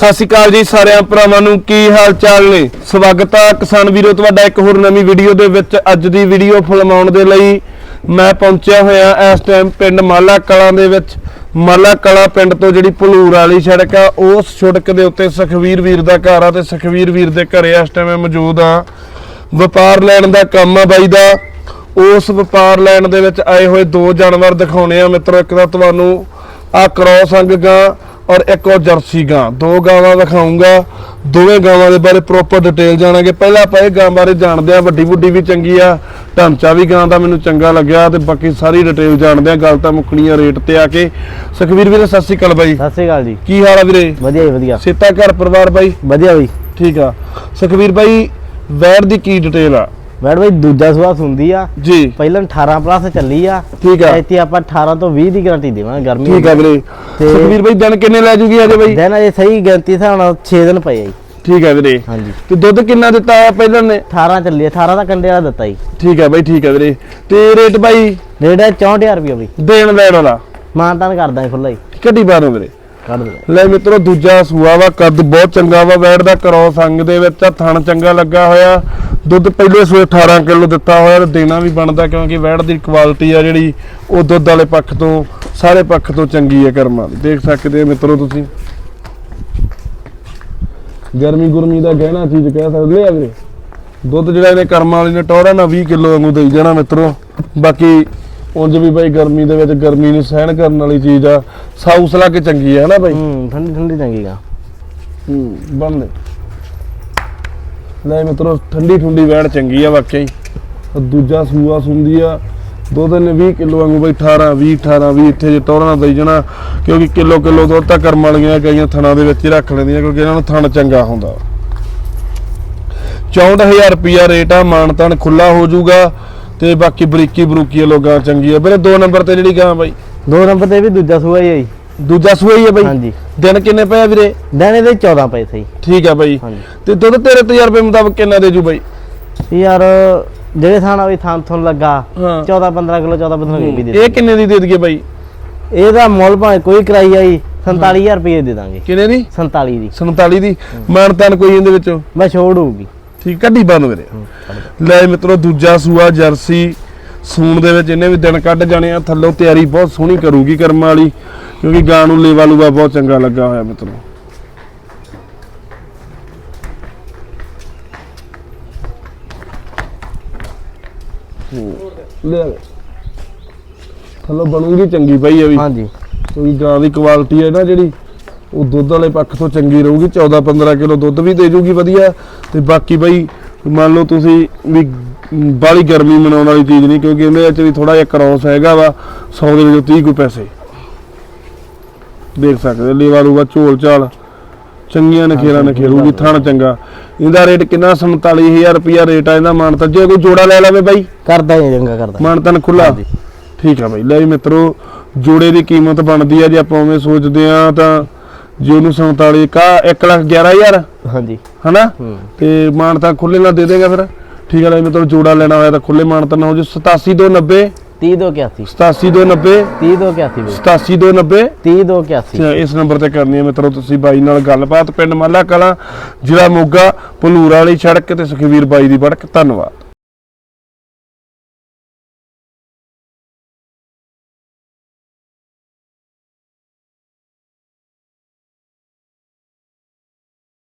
ਸਤਿ ਸ਼੍ਰੀ ਅਕਾਲ ਜੀ ਸਾਰਿਆਂ ਭਰਾਵਾਂ ਨੂੰ, ਕੀ ਹਾਲ ਚਾਲ ਨੇ? ਸਵਾਗਤ ਆ ਕਿਸਾਨ ਵੀਰੋ, ਤੁਹਾਡਾ ਇੱਕ ਹੋਰ ਨਵੀਂ ਵੀਡੀਓ ਦੇ ਵਿੱਚ। ਅੱਜ ਦੀ ਵੀਡੀਓ ਫਿਲਮਾਉਣ ਦੇ ਲਈ ਮੈਂ ਪਹੁੰਚਿਆ ਹੋਇਆ ਇਸ ਟਾਈਮ ਪਿੰਡ ਮਾਲਾ ਕਲਾਂ ਦੇ ਵਿੱਚ। ਮਾਲਾ ਕਲਾਂ ਪਿੰਡ ਤੋਂ ਜਿਹੜੀ ਭਲੂਰ ਵਾਲੀ ਸੜਕ ਆ, ਉਸ ਸੜਕ ਦੇ ਉੱਤੇ ਸੁਖਵੀਰ ਵੀਰ ਦਾ ਘਰ ਆ ਤੇ ਸੁਖਵੀਰ ਵੀਰ ਦੇ ਘਰੇ ਇਸ ਟਾਈਮ ਮੈਂ ਮੌਜੂਦ ਆ। ਵਪਾਰ ਲੈਣ ਦਾ ਕੰਮ ਆ ਬਾਈ ਦਾ। ਉਸ ਵਪਾਰ ਲੈਣ ਦੇ ਵਿੱਚ ਆਏ ਹੋਏ ਦੋ ਜਾਨਵਰ ਦਿਖਾਉਣੇ ਆ ਮਿੱਤਰੋ, ਇੱਕ ਤਾਂ ਤੁਹਾਨੂੰ ਆ ਕ੍ਰੋਸ ਅੰਗ ਔਰ ਇੱਕ ਉਹ ਜਰਸੀ ਗਾਂ। ਦੋ ਗਾਵਾਂ ਦਿਖਾਉਂਗਾ ਦੋਵੇਂ ਗਾਵਾਂ ਦੇ ਬਾਰੇ ਪ੍ਰੋਪਰ ਡਿਟੇਲ ਜਾਣਾਂਗੇ। ਪਹਿਲਾਂ ਆਪਾਂ ਇਹ ਗਾਂ ਬਾਰੇ ਜਾਣਦੇ ਆ ਵੱਡੀ ਵੱਡੀ ਵੀ ਚੰਗੀ ਆ। ਢਾਂਚਾ ਵੀ ਗਾਂ ਦਾ ਮੈਨੂੰ ਚੰਗਾ ਲੱਗਿਆ ਤੇ ਬਾਕੀ ਸਾਰੀ ਡਿਟੇਲ ਜਾਣਦੇ ਆ ਗੱਲ ਤਾਂ ਮੁੱਕਣੀਆਂ ਰੇਟ ਤੇ ਆ ਕੇ। ਸੁਖਵੀਰ ਵੀਰੇ ਸਤਿ ਸ਼੍ਰੀ ਅਕਾਲ ਬਾਈ। ਸਤਿ ਸ੍ਰੀ ਅਕਾਲ ਜੀ। ਕੀ ਹਾਲ ਆ ਵੀਰੇ? ਵਧੀਆ ਜੀ ਵਧੀਆ। ਸੇਤਾ ਘਰ ਪਰਿਵਾਰ ਬਾਈ? ਵਧੀਆ ਬਈ। ਠੀਕ ਆ। ਸੁਖਵੀਰ ਬਾਈ ਵੈੜ ਦੀ ਕੀ ਡਿਟੇਲ ਆ? ਮੈਡ ਬਈ ਦੂਜਾ ਸੁਆ ਹੁੰਦੀ ਆ। ਜੀ। ਪਹਿਲਾਂ 18 ਪਲੱਸ ਚੱਲੀ ਆ। ਠੀਕ ਆ। ਇੱਥੇ ਆਪਾਂ 18 ਤੋਂ 20 ਦੀ ਗਾਰੰਟੀ ਦੇਵਾਂਗੇ ਗਰਮੀ ਠੀਕ ਆ ਵੀਰੇ। ਸੁਖਵੀਰ ਬਾਈ ਦਿਨ ਕਿੰਨੇ ਲੈ ਜੂਗੀ ਅਜੇ ਬਾਈ? ਦਿਨ ਅਜੇ ਸਹੀ ਗਿਣਤੀ ਹਿਸਾਬ ਨਾਲ 6 ਦਿਨ ਪਏ ਆ ਜੀ। ਠੀਕ ਆ ਵੀਰੇ। ਹਾਂਜੀ। ਤੇ ਦੁੱਧ ਕਿੰਨਾ ਦਿੱਤਾ ਆ ਪਹਿਲਾਂ ਨੇ? 18 ਚੱਲੀ ਆ, 18 ਦਾ ਕੰਡੇ ਵਾਲਾ ਦਿੱਤਾ ਜੀ। ਠੀਕ ਆ ਬਾਈ ਠੀਕ ਆ ਵੀਰੇ। ਤੇ ਰੇਟ ਬਾਈ? ਰੇਟ ਹੈ 64000 ਰੁਪਏ ਬਈ। ਦੇਣ ਲੈਣ ਵਾਲਾ। ਮਾਨਤਾਨ ਕਰਦਾ ਖੁੱਲਾ ਜੀ। ਕੱਢੀ ਬਾਰੋਂ ਵੀਰੇ? ਕੱਢ ਦੇ ਲੈ ਮਿੱਤਰੋ ਦੂਜਾ ਸੂਆ ਵਾ ਕੱਦ ਬਹੁਤ ਚੰਗਾ ਵਾ ਵੈੜ ਦਾ ਕਰੋ ਸੰਗ ਦੇ ਵਿੱਚ ਥਣ ਚੰਗਾ ਲੱਗਾ ਹੋਇਆ। ਦੁੱਧ ਪਹਿਲੇ ਸੂਏ 18 ਕਿਲੋ ਦਿੱਤਾ ਹੋਇਆ ਤੇ ਦੇਣਾ ਵੀ ਬਣਦਾ ਕਿਉਂਕਿ ਵੈੜ ਦੀ ਕੁਆਲਿਟੀ ਆ ਜਿਹੜੀ ਉਹ ਦੁੱਧ ਵਾਲੇ ਪੱਖ ਤੋਂ ਸਾਰੇ ਪੱਖ ਤੋਂ ਚੰਗੀ ਹੈ ਕਰਮਾਂ ਦੀ। ਦੇਖ ਸਕਦੇ ਹੋ ਮਿੱਤਰੋ ਤੁਸੀਂ। ਗਰਮੀ ਗੁਰਮੀ ਦਾ ਗਹਿਣਾ ਚੀਜ਼ ਕਹਿ ਸਕਦੇ ਆ ਵੀਰੇ। ਦੁੱਧ ਜਿਹੜਾ ਇਹਨੇ ਕਰਮਾਂ ਵਾਲੇ ਨੇ ਟੋਰਾ ਨਾਲ 20 ਕਿਲੋ ਵਾਂਗੂ ਦੇਈ ਜਾਣਾ ਮਿੱਤਰੋ। ਬਾਕੀ ਉਂਝ ਵੀ ਬਾਈ ਗਰਮੀ ਦੇ ਵਿੱਚ ਗਰਮੀ ਨੂੰ ਸਹਿਣ ਕਰਨ ਵਾਲੀ ਚੀਜ਼ ਆ। ਸਾਊਸ ਲਾ ਕੇ ਚੰਗੀ ਹੈ ਨਾ ਬਾਈ? ਹੂੰ ਠੰਡੀ ਠੰਡੀ ਚੰਗੀ ਗਾ ਹੂੰ ਬੰਦੇ। ਲੈ ਮਿੱਤਰੋ, ਠੰਡੀ ਠੰਡੀ ਵੈੜ ਚੰਗੀ ਆ ਵਾਕਿਆ ਹੀ ਦੂਜਾ ਸੂਆ ਸੁੰਦੀ ਆ। ਦੋ ਨੇ 20 ਕਿਲੋ ਵਾਂਗੂ ਬਈ 18 20 18 20 ਇੱਥੇ ਜੇ ਟੋਰਨਾ ਦੇਈ ਜਾਣਾ, ਕਿਉਂਕਿ ਕਿਲੋ ਕਿਲੋ ਦੁੱਧ ਤਾਂ ਕਰਮ ਵਾਲੀਆਂ ਕਈਆਂ ਥਣਾ ਦੇ ਵਿੱਚ ਹੀ ਰੱਖ ਲੈਂਦੀਆਂ, ਕਿਉਂਕਿ ਇਹਨਾਂ ਨੂੰ ਥਣ ਚੰਗਾ ਹੁੰਦਾ। 64000 ਰੁਪਿਆ ਰੇਟ ਆ ਮਾਨਤਨ ਖੁੱਲਾ ਹੋ ਜਾਊਗਾ ਤੇ ਬਾਕੀ ਬਰੀਕੀ ਬਰੂਕੀ ਲੋਕਾਂ ਚੰਗੀ ਆ। ਵੀਰੇ, ਦੋ ਨੰਬਰ ਤੇ ਜਿਹੜੀ ਗਾਂ ਬਾਈ? ਦੋ ਨੰਬਰ ਤੇ ਵੀ ਦੂਜਾ ਸੂਆ ਹੀ ਆ ਜੀ। ਦੂਜਾ ਸੂਆ ਹੀ ਬਾਈ। ਹਾਂਜੀ। ਦਿਨ ਕਿੰਨੇ ਪਏ ਆ ਵੀਰੇ? ਦਿਨ ਇਹਦੇ 14 ਪਏ ਸਹੀ ਠੀਕ ਆ ਬਾਈ। ਹਾਂਜੀ। ਤੇ ਦੁੱਧ ਤੇਰੇ ਤਜਰਬੇ ਮੁਤਾਬਕ ਕਿੰਨਾ ਦੇ ਜੂ ਬਾਈ? ਯਾਰ ਜਿਹੜੇ ਥਾਣਾ ਵੀ ਥਾਂ ਥੋਂ ਲੱਗਾ ਹਾਂ। 14 15 ਕਿਲੋ 14 15 ਕਿਲੋ ਵੀ ਦੇ ਇਹ ਕਿੰਨੇ ਦੀ ਦੇ ਦਈਏ ਬਾਈ? ਇਹਦਾ ਮੁੱਲ ਭਾਵੇਂ ਕੋਈ ਕਰਾਈ ਆਈ 47000 ਰੁਪਏ ਦੇ ਦਾਂਗੇ। ਕਿੰਨੇ ਦੀ? 47 ਦੀ। 47 ਦੀ? ਮਾਨਤਾਨ ਕੋਈ ਇਹਦੇ ਵਿੱਚ? ਮੈਂ ਛੋੜ ਹੋਊਗੀ ਠੀਕ ਕੱਢੀ ਬੰਦ ਮੇਰੇ ਲੈ ਮਿੱਤਰੋ ਦੂਜਾ ਸੂਆ ਜਰਸੀ ਸੂਣ ਦੇ ਵਿੱਚ ਇਹਨੇ ਵੀ ਦਿਨ ਕੱਢ ਜਾਣੇ ਆ। ਥੱਲੋਂ ਤਿਆਰੀ ਬਹੁਤ ਸੋਹਣੀ ਕਰੂਗੀ ਕਰਮ ਵਾਲੀ। ਕਿਉਂਕਿ ਗਾਂ ਨੂੰ ਲੇਵਾ ਲੂਵਾ ਬਹੁਤ ਚੰਗਾ ਲੱਗਾ ਹੋਇਆ ਮਿੱਤਰੋ। ਲੈ। ਥੱਲੋਂ ਬਣੂਗੀ ਚੰਗੀ ਪਈ ਇਹ ਵੀ। ਹਾਂਜੀ। ਕਿਉਂਕਿ ਗਾਂ ਦੀ ਕੁਆਲਿਟੀ ਹੈ ਨਾ ਜਿਹੜੀ ਉਹ ਦੁੱਧ ਵਾਲੇ ਪੱਖ ਤੋਂ ਚੰਗੀ ਰਹੂਗੀ 14 15 ਕਿਲੋ ਦੁੱਧ ਵੀ ਦੇ ਜੂਗੀ ਵਧੀਆ ਤੇ ਬਾਕੀ ਬਈ ਮੰਨ ਲਓ ਤੁਸੀਂ ਵੀ ਬਾਲੀ ਗਰਮੀ ਮਨਾਉਣ ਵਾਲੀ ਚੀਜ਼ ਨਹੀਂ ਕਿਉਂਕਿ ਇਹਦੇ ਵਿੱਚ ਵੀ ਥੋੜਾ ਜਿਹਾ ਕ੍ਰੋਸ ਹੈਗਾ ਵਾ 100 ਦੇ ਵਿੱਚੋਂ 30 ਕੋਈ ਪੈਸੇ। ਦੇਖ ਸਕਦੇ ਲੇਵਾ ਲੂਗਾ ਝੋਲ ਝਾਲ ਚੰਗੀਆਂ ਨਖੇਰਾ ਨਖੇਰੂਗੀ ਥਣ ਚੰਗਾ। ਇਹਦਾ ਰੇਟ ਕਿੰਨਾ? 47000 ਰੁਪਿਆ ਰੇਟ ਆ ਇਹਦਾ ਮਾਨਤਾ। ਜੇ ਕੋਈ ਜੋੜਾ ਲੈ ਲਵੇ ਬਾਈ। ਕਰਦਾ ਹੀ ਚੰਗਾ ਕਰਦਾ। ਮਾਨਤਨ ਖੁੱਲਾ। ਠੀਕ ਆ ਬਾਈ। ਲੈ ਵੀ ਮਿੱਤਰੋ ਜੋੜੇ ਦੀ ਕੀਮਤ ਬਣਦੀ ਆ ਜੇ ਆਪਾਂ ਉਵੇਂ ਸੋਚਦੇ ਆ ਤਾਂ ਜੇ ਉਹਨੂੰ 47 ਕਾ 1 ਲੱਖ 11000 ਹਾਂਜੀ। ਹਨਾ? ਤੇ ਮਾਨਤਾ ਖੁੱਲੇ ਨਾਲ ਦੇ ਦੇਗਾ ਫਿਰ। ਠੀਕ ਆ ਲੈ ਮਿੱਤਰੋ ਜੋੜਾ ਲੈਣਾ ਹੋਇਆ ਤਾਂ ਖੁੱਲੇ ਮਾਨਤਨ ਹੋ ਜੂ। 87290 30 ਦੋ 81 87290 30 ਦੋ 81 ਬਈ 87290 30 ਦੋ 81 ਇਸ ਨੰਬਰ ਤੇ ਕਰਨੀ ਹੈ ਮਿੱਤਰੋ ਤੁਸੀਂ ਬਾਈ ਨਾਲ ਗੱਲਬਾਤ। ਪਿੰਡ ਮਾਲਾ ਕਲਾਂ ਜ਼ਿਲ੍ਹਾ ਮੋਗਾ ਭਲੂਰ ਵਾਲੀ ਸੜਕ ਤੇ ਸੁਖਵੀਰ ਬਾਈ ਦੀ ਬੜਕ ਧੰਨਵਾਦ।